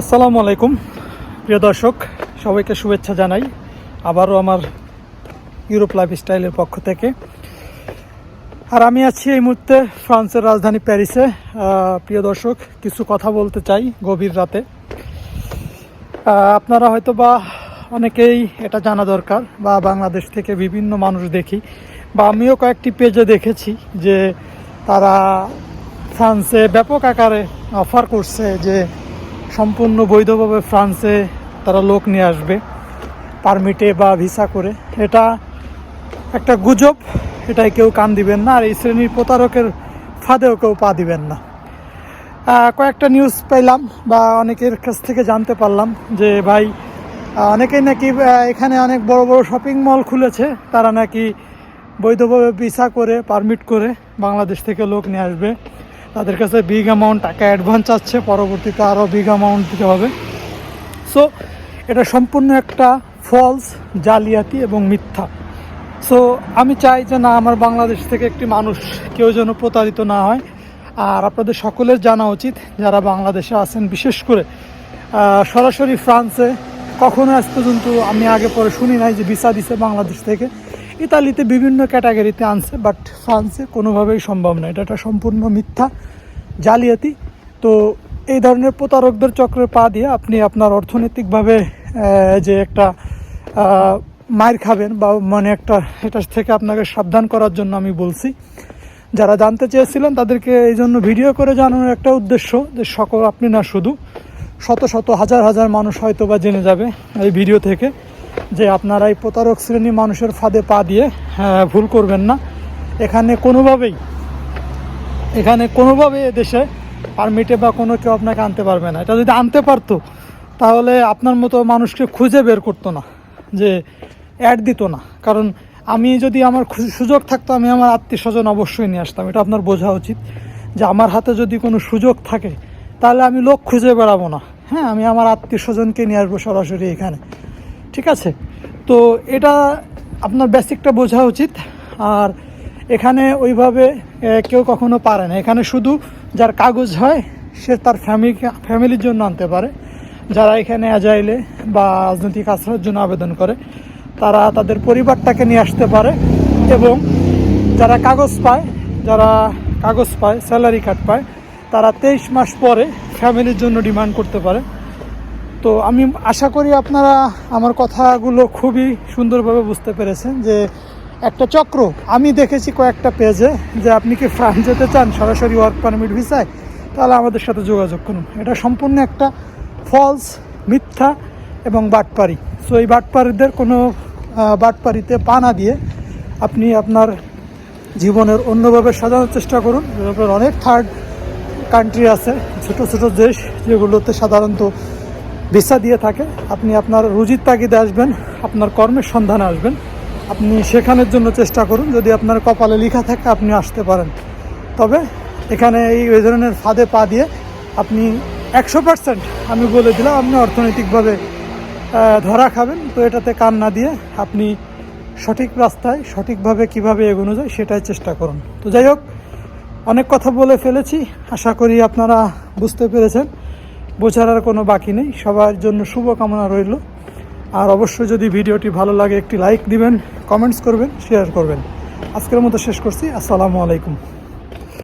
আসসালামু আলাইকুম। প্রিয় দর্শক, সবাইকে শুভেচ্ছা জানাই। আবারও আমার ইউরোপ লাইফ স্টাইলের পক্ষ থেকে। আর আমি আছি এই মুহূর্তে ফ্রান্সের রাজধানী প্যারিসে। প্রিয় দর্শক, কিছু কথা বলতে চাই গভীর রাতে। আপনারা হয়তো বা অনেকেই এটা জানা দরকার, বা বাংলাদেশ থেকে বিভিন্ন মানুষ দেখি, বা আমিও কয়েকটি পেজে দেখেছি যে তারা ফ্রান্সে ব্যাপক আকারে অফার করছে যে সম্পূর্ণ বৈধভাবে ফ্রান্সে তারা লোক নিয়ে আসবে, পারমিটে বা ভিসা করে। এটা একটা গুজব, এটাই কেউ কান দিবেন না, আর এই শ্রেণির প্রতারকের ফাঁদেও কেউ পা দিবেন না। কয়েকটা নিউজ পেলাম বা অনেকের কাছ থেকে জানতে পারলাম যে ভাই অনেকেই নাকি এখানে অনেক বড় বড় শপিং মল খুলেছে, তারা নাকি বৈধভাবে ভিসা করে, পারমিট করে বাংলাদেশ থেকে লোক নিয়ে আসবে। তাদের কাছে বিগ অ্যামাউন্ট টাকা অ্যাডভান্স আছে পরবর্তীতে আরও বিগ অ্যামাউন্ট দিতে হবে। সো এটা সম্পূর্ণ একটা ফলস জালিয়াতি এবং মিথ্যা। সো আমি চাই যে না, আমার বাংলাদেশ থেকে একটি মানুষ কেউ যেন প্রতারিত না হয়। আর আপনাদের সকলের জানা উচিত, যারা বাংলাদেশে আছেন, বিশেষ করে সরাসরি ফ্রান্সে, কখনো আজ পর্যন্ত আমি আগে পরে শুনি নাই যে ভিসা দিছে বাংলাদেশ থেকে। ইতালিতে বিভিন্ন ক্যাটাগরিতে আনছে বাট ফ্রান্সে কোনোভাবেই সম্ভব না। এটা একটা সম্পূর্ণ মিথ্যা জালিয়াতি। তো এই ধরনের প্রতারকদের চক্রে পা দিয়ে আপনি আপনার অর্থনৈতিকভাবে যে একটা মায়ের খাবেন বা মানে একটা, এটা থেকে আপনাকে সাবধান করার জন্য আমি বলছি। যারা জানতে চেয়েছিলেন তাদেরকে এই জন্য ভিডিও করে জানানোর একটা উদ্দেশ্য যে সকল আপনি না শুধু শত শত হাজার হাজার মানুষ হয়তো বা জেনে যাবে এই ভিডিও থেকে। যে আপনারা এই প্রতারক শ্রেণি মানুষের ফাঁদে পা দিয়ে আহ, ভুল করবেন না। এখানে কোনোভাবেই এখানে কোনোভাবে দেশে পারমিটে বা কোনো কেউ আপনাকে আনতে পারবে না। এটা যদি আনতে পারতো তাহলে আপনার মতো মানুষকে খুঁজে বের করতো না যে অ্যাড দিত না। কারণ আমি যদি আমার সুযোগ থাকতো আমি আমার আত্মীয় স্বজন অবশ্যই নিয়ে আসতাম। এটা আপনার বোঝা উচিত। যে আমার হাতে যদি কোনো সুযোগ থাকে তাহলে আমি লোক খুঁজে বেড়াবো না। হ্যাঁ আমি আমার আত্মীয় স্বজনকে নিয়ে আসব সরাসরি এখানে। ঠিক আছে? তো এটা আপনার বেসিকটা বোঝা উচিত। আর এখানে ওইভাবে কেউ কখনো পারে না। এখানে শুধু যার কাগজ হয়, সে তার ফ্যামিলি ফ্যামিলির জন্য আনতে পারে। যারা এখানে অ্যাজাইলে বা রাজনৈতিক আশ্রয়ের জন্য আবেদন করে, তারা তাদের পরিবারটাকে নিয়ে আসতে পারে এবং যারা কাগজ পায়, যারা কাগজ পায় স্যালারি কার্ড পায়, তারা তেইশ মাস পরে ফ্যামিলির জন্য ডিমান্ড করতে পারে। তো আমি আশা করি আপনারা আমার কথাগুলো খুবই সুন্দরভাবে বুঝতে পেরেছেন যে একটা চক্র। আমি দেখেছি কয়েকটা পেজে যে আপনি কি ফ্রান্স যেতে চান, সরাসরি ওয়ার্ক পারমিট ভিসায় তাহলে আমাদের সাথে যোগাযোগ করুন। এটা সম্পূর্ণ একটা ফলস মিথ্যা এবং বাটপারি। সো এই বাটপারিদের কোনো বাটপারিতে পা না দিয়ে আপনি আপনার জীবনের অন্যভাবে সাজানোর চেষ্টা করুন। অনেক থার্ড কান্ট্রি আছে, ছোট ছোট দেশ যেগুলোতে সাধারণত ভিসা দিয়ে থাকে। আপনি আপনার রুজির তাগিদে আসবেন, আপনার কর্মের সন্ধানে আসবেন। আপনি সেখানের জন্য চেষ্টা করুন, যদি আপনার কপালে লেখা থাকে আপনি আসতে পারেন। তবে এখানে এই ওই ধরনের ফাঁদে পা দিয়ে আপনি একশো পার্সেন্ট আমি বলে দিলাম, আপনি অর্থনৈতিকভাবে ধরা খাবেন। তো এটাতে কান না দিয়ে আপনি সঠিক রাস্তায় সঠিকভাবে কীভাবে এগোনো যায় সেটাই চেষ্টা করুন। তো যাই হোক, অনেক কথা বলে ফেলেছি। আশা করি আপনারা বুঝতে পেরেছেন। বোঝার আর কোনো বাকি নেই। সবার জন্য শুভকামনা রইল। আর অবশ্যই যদি ভিডিওটি ভালো লাগে, একটি লাইক দিবেন, কমেন্টস করবেন, শেয়ার করবেন। আজকের মতো শেষ করছি। আসসালামু আলাইকুম।